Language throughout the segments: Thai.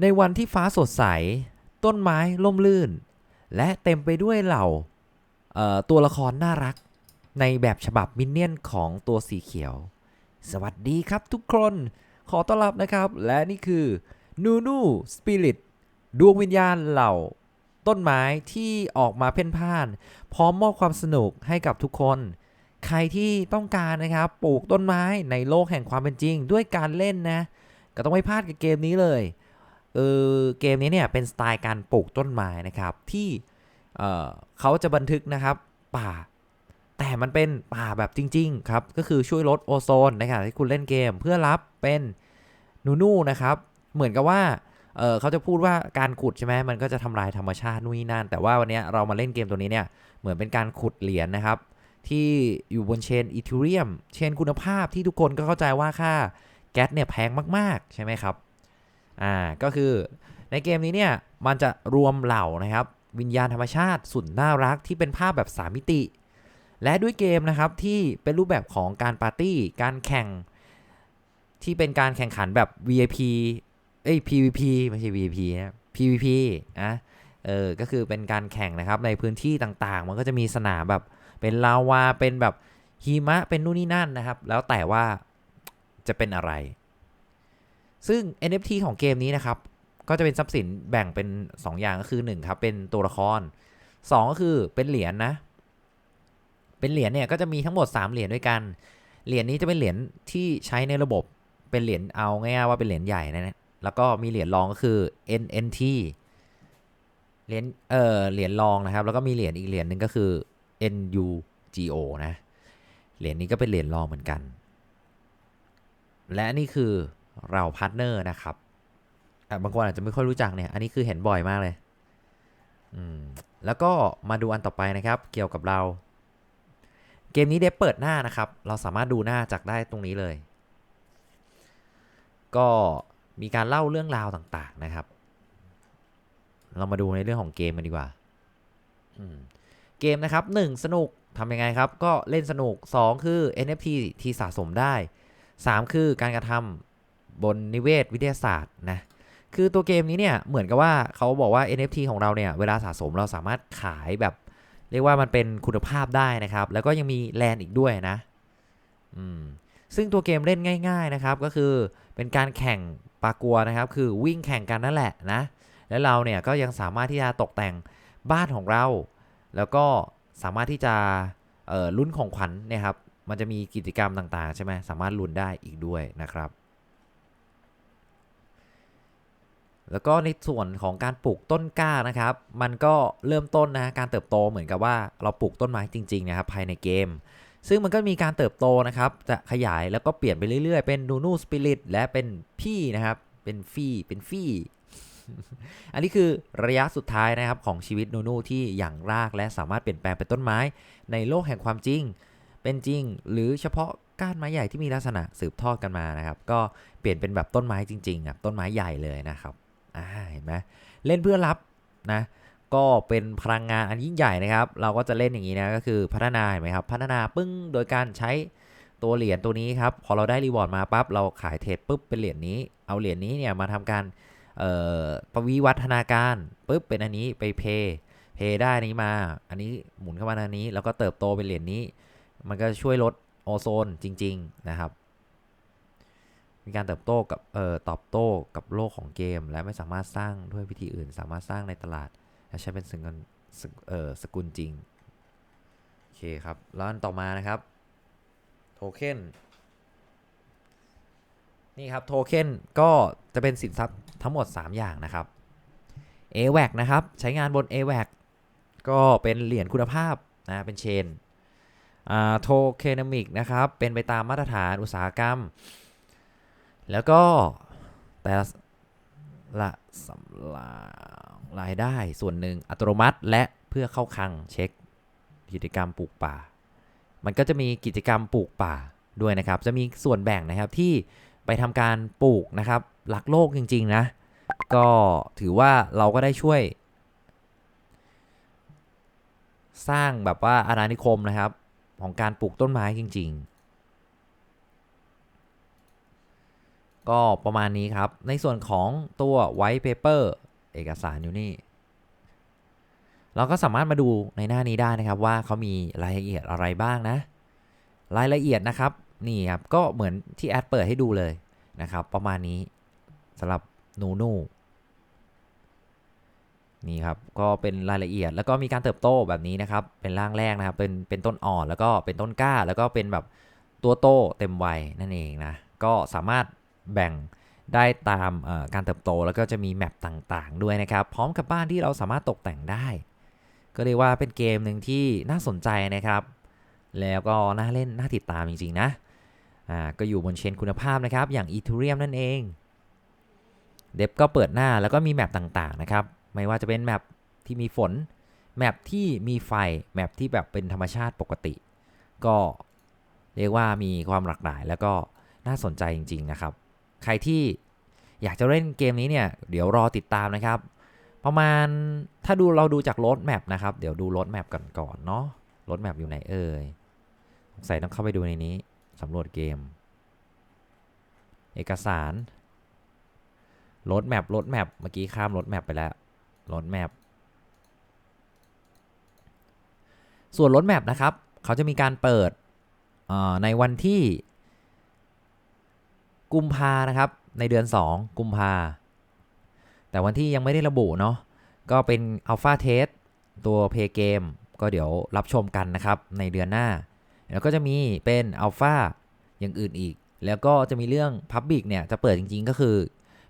ในวันที่ฟ้าสดใส ต้นไม้ร่มรื่น และเต็มไปด้วยเหล่าตัวละครน่ารัก ในแบบฉบับมินเนี่ยนของตัวสีเขียว สวัสดีครับทุกคนขอต้อนรับนะครับ และนี่คือนูนูสปิริตดวงวิญญาณเหล่า ต้นไม้ที่ออกมาเพ่นพ่าน พร้อมมอบความสนุกให้กับทุกคน ใครที่ต้องการนะครับ ปลูกต้นไม้ในโลกแห่งความเป็นจริง ด้วยการเล่นนะ ก็ต้องไม่พลาดกับเกมนี้เลย เออเกมนี้เนี่ยเป็นสไตล์การปลูกต้นไม้นะครับที่เออเขาจะบันทึกนะครับป่า แต่มันเป็นป่าแบบจริง ๆ ครับ ก็คือช่วยลดโอโซนในขณะที่คุณเล่นเกมเพื่อรับเป็นนูนูนะครับ เหมือนกับว่าเออเขาจะพูดว่าการขุดใช่ไหมมันก็จะทำลายธรรมชาตินู่นนี่นั่น แต่ว่าวันนี้เรามาเล่นเกมตัวนี้เนี่ยเหมือนเป็นการขุดเหรียญนะครับ ที่อยู่บนเชนอีทูเรียมเชนคุณภาพที่ทุกคนก็เข้าใจว่าค่าแก๊สเนี่ยแพงมาก ๆ ใช่ไหมครับ อ่าก็คือในเกมนี้เนี่ยมันจะรวมเหล่านะครับวิญญาณธรรมชาติสุดน่ารักที่เป็นภาพแบบ 3 มิติ และด้วยเกมนะครับที่เป็นรูปแบบของการปาร์ตี้ การแข่งที่เป็นการแข่งขันแบบ VIP เอ้ย PVP ไม่ใช่ VIP นะ PVP นะเออก็คือเป็นการแข่งนะครับในพื้นที่ต่างๆ มันก็จะมีสนามแบบเป็นลาวาเป็นแบบหิมะเป็นนู่นนี่นั่นนะครับ แล้วแต่ว่าจะเป็นอะไร ซึ่ง NFT ของเกมนี้นะครับ ก็จะเป็นทรัพย์สินแบ่งเป็น 2 อย่างก็คือ1ครับเป็นตัวละคร 2 ก็คือเป็นเหรียญนะ เป็นเหรียญเนี่ยก็จะมีทั้งหมด 3 เหรียญด้วยกัน เหรียญนี้จะเป็นเหรียญที่ใช้ในระบบ เป็นเหรียญเอาง่ายๆว่าเป็นเหรียญใหญ่นะแล้วก็มีเหรียญรองก็คือ NNT เหรียญเออเหรียญรองนะครับ แล้วก็มีเหรียญอีกเหรียญหนึ่งก็คือ NUGO นะ เหรียญนี้ก็เป็นเหรียญรองเหมือนกัน และนี่คือ เราพาร์ทเนอร์นะครับบางคนอาจจะไม่ค่อยรู้จักเนี่ย อันนี้คือเห็นบ่อยมากเลยอืมแล้วก็มาดูอันต่อไปนะครับ เกี่ยวกับเรา เกมนี้เดฟเปิดหน้านะครับ เราสามารถดูหน้าจากได้ตรงนี้เลย ก็มีการเล่าเรื่องราวต่างๆนะครับ เรามาดูในเรื่องของเกมกันดีกว่าเกมนะครับ 1 สนุกทำยังไงครับ ก็เล่นสนุก 2 คือ NFT ที่สะสมได้ 3 คือการกระทำ บนนิเวศวิทยาศาสตร์นะคือตัวเกมนี้เนี่ยเหมือนกับว่าเขาบอกว่า NFT ของเราเนี่ยเวลาสะสมเราสามารถขายแบบ เรียกว่ามันเป็นคุณภาพได้นะครับ แล้วก็ยังมีแลนด์อีกด้วยนะอืมซึ่งตัวเกมเล่นง่ายๆนะครับ ก็คือเป็นการแข่งปากัวนะครับ คือวิ่งแข่งกันนั่นแหละนะ แล้วเราเนี่ยก็ยังสามารถที่จะตกแต่งบ้านของเรา แล้วก็สามารถที่จะอ่อลุ้นของขวัญเนี่ยครับ มันจะมีกิจกรรมต่างๆใช่ไหมสามารถลุ้นได้อีกด้วยนะครับ แล้วก็ในส่วนของการปลูกต้นกล้านะครับ มันก็เริ่มต้นนะการเติบโตเหมือนกับว่าเราปลูกต้นไม้จริงๆนะครับภายในเกม ซึ่งมันก็มีการเติบโตนะครับ จะขยายแล้วก็เปลี่ยนไปเรื่อยๆ เป็นนูนูสปิริตและเป็นพี่นะครับ เป็นฟี่เป็นฟี่ อันนี้คือระยะสุดท้ายนะครับของชีวิตนูนูที่อย่างรากและสามารถเปลี่ยนแปลงเป็นต้นไม้ ในโลกแห่งความจริง เป็นจริง หรือเฉพาะก้านไม้ใหญ่ที่มีลักษณะสืบทอดกันมานะครับ ก็เปลี่ยนเป็นแบบต้นไม้จริงๆอะต้นไม้ใหญ่เลยนะครับ อ่าเห็นไหมเล่นเพื่อรับนะก็เป็นพลังงานอันยิ่งใหญ่นะครับ เราก็จะเล่นอย่างนี้นะก็คือพัฒนาเห็นไหมครับพัฒนาปึ้งโดยการใช้ตัวเหรียญตัวนี้ครับพอเราได้รีวอร์ดมาปั๊บเราขายเทรดปุ๊บเป็นเหรียญนี้เอาเหรียญนี้เนี่ยมาทำการเอ่อปวิวัฒนาการปุ๊บเป็นอันนี้ไปเพย์เพย์ได้นนี้มา อันนี้หมุนเข้ามาอันนี้ แล้วก็เติบโตเป็นเหรียญนี้ มันก็ช่วยลดโอโซนจริง ๆ นะครับ มีการเติบโตกับเอ่อตอบโต้กับโลกของเกม และไม่สามารถสร้างด้วยวิธีอื่น สามารถสร้างในตลาด และใช้เป็นสกุลเอ่อสกุลจริงโอเคครับ แล้วอันต่อมานะครับโทเค็นนี่ครับโทเค็นก็จะเป็นสินทรัพย์ทั้งหมด 3 อย่างนะครับ AWAC นะครับใช้งานบน AWAC ก็เป็นเหรียญคุณภาพนะเป็นเชนโทเคนมิกนะครับเป็นไปตามมาตรฐานอุตสาหกรรม แล้วก็แต่ละสำหรางรายได้ส่วนหนึ่งอัตโนมัติและเพื่อเข้าคลังเช็คกิจกรรมปลูกป่า มันก็จะมีกิจกรรมปลูกป่าด้วยนะครับ จะมีส่วนแบ่งนะครับที่ไปทำการปลูกนะครับหลักโลกจริง ๆ นะ ก็ถือว่าเราก็ได้ช่วย สร้างแบบว่าอาณานิคมนะครับ ของการปลูกต้นไม้จริง ๆ ก็ประมาณนี้ครับ ในส่วนของตัว white paper เอกสารอยู่นี่ เราก็สามารถมาดูในหน้านี้ได้นะครับว่าเขามีรายละเอียดอะไรบ้างนะ รายละเอียดนะครับนี่ครับก็เหมือนที่แอดเปิดให้ดูเลยนะครับ ประมาณนี้สำหรับนูนูนี่ครับก็เป็นรายละเอียดแล้วก็มีการเติบโตแบบนี้นะครับ เป็นร่างแรกนะครับ เป็นเป็นต้นอ่อนแล้วก็เป็นต้นกล้า แล้วก็เป็นแบบตัวโตเต็มวัยนั่นเองนะก็สามารถ แบ่งได้ตามการเติบโตแล้วก็จะมีแมปต่างๆ ด้วยนะครับ พร้อมกับบ้านที่เราสามารถตกแต่งได้ ก็เรียกว่าเป็นเกมหนึ่งที่น่าสนใจนะครับ แล้วก็น่าเล่นน่าติดตามจริงๆนะอ่าก็อยู่บนเชนคุณภาพนะครับ อย่าง Ethereum นั่นเอง เดฟก็เปิดหน้าแล้วก็มีแมปต่างๆนะครับ ไม่ว่าจะเป็นแมปที่มีฝน แมปที่มีไฟ แมปที่แบบเป็นธรรมชาติปกติ ก็เรียกว่ามีความหลากหลายแล้วก็น่าสนใจจริง ๆ นะครับ ใครที่อยากจะเล่นเกมนี้เนี่ย เดี๋ยวรอติดตามนะครับ ประมาณถ้าดูเราดูจากรถแมปนะครับ เดี๋ยวดูรถแมปกันก่อนเนาะรถแมปอยู่ไหนเอ่ยสงสัยต้องเข้าไปดูในนี้สำรวจเกม เอกสารรถแมปรถแมปเมื่อกี้ข้ามรถแมปไปแล้วรถแมปส่วนรถแมปนะครับ เขาจะมีการเปิดในวันที่ กุมภานะครับ ในเดือน 2 กุมภาแต่วันที่ยังไม่ได้ระบุเนาะก็เป็นอัลฟาเทสตัวเพย์เกมก็เดี๋ยวรับชมกันนะครับ ในเดือนหน้า แล้วก็จะมีเป็นอัลฟาอย่างอื่นอีก แล้วก็จะมีเรื่อง Public เนี่ย จะเปิดจริงๆก็คือ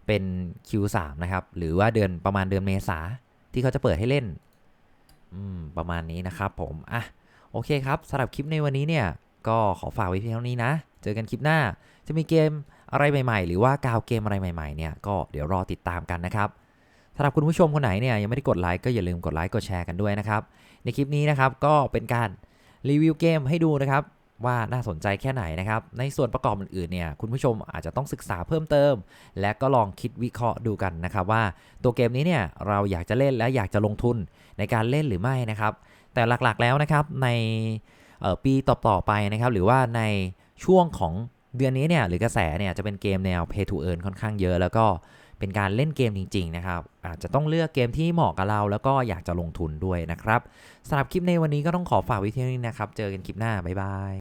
เป็น Q3 นะครับ หรือว่าเดือนประมาณเดือนเมษาที่เขาจะเปิดให้เล่นประมาณนี้นะครับผม อะ โอเคครับสำหรับคลิปในวันนี้เนี่ย ก็ขอฝากไว้เพียงเท่านี้นะ เจอกันคลิปหน้า จะมีเกมอะไรใหม่ ๆ หรือว่ากาวเกมอะไรใหม่ๆเนี่ยก็เดี๋ยวรอติดตามกันนะครับสำหรับคุณผู้ชมคนไหนเนี่ยยังไม่ได้กดไลค์ก็อย่าลืมกดไลค์กดแชร์กันด้วยนะครับในคลิปนี้นะครับก็เป็นการรีวิวเกมให้ดูนะครับว่าน่าสนใจแค่ไหนนะครับ ในส่วนประกอบอื่นๆเนี่ยคุณผู้ชมอาจจะต้องศึกษาเพิ่มเติม และก็ลองคิดวิเคราะห์ดูกันนะครับว่าตัวเกมนี้เนี่ยเราอยากจะเล่นและอยากจะลงทุนในการเล่นหรือไม่นะครับ แต่หลักๆแล้วนะครับในปีต่อๆไปนะครับ หรือว่าใน ช่วงของเดือนนี้เนี่ยหรือกระแสเนี่ยจะเป็นเกมแนว Pay to Earn ค่อนข้างเยอะ แล้วก็เป็นการเล่นเกมจริงๆนะครับอาจจะต้องเลือกเกมที่เหมาะกับเรา แล้วก็อยากจะลงทุนด้วยนะครับสำหรับคลิปในวันนี้ก็ต้องขอฝากไว้ที่นี่นะครับ เจอกันคลิปหน้า บ๊ายบาย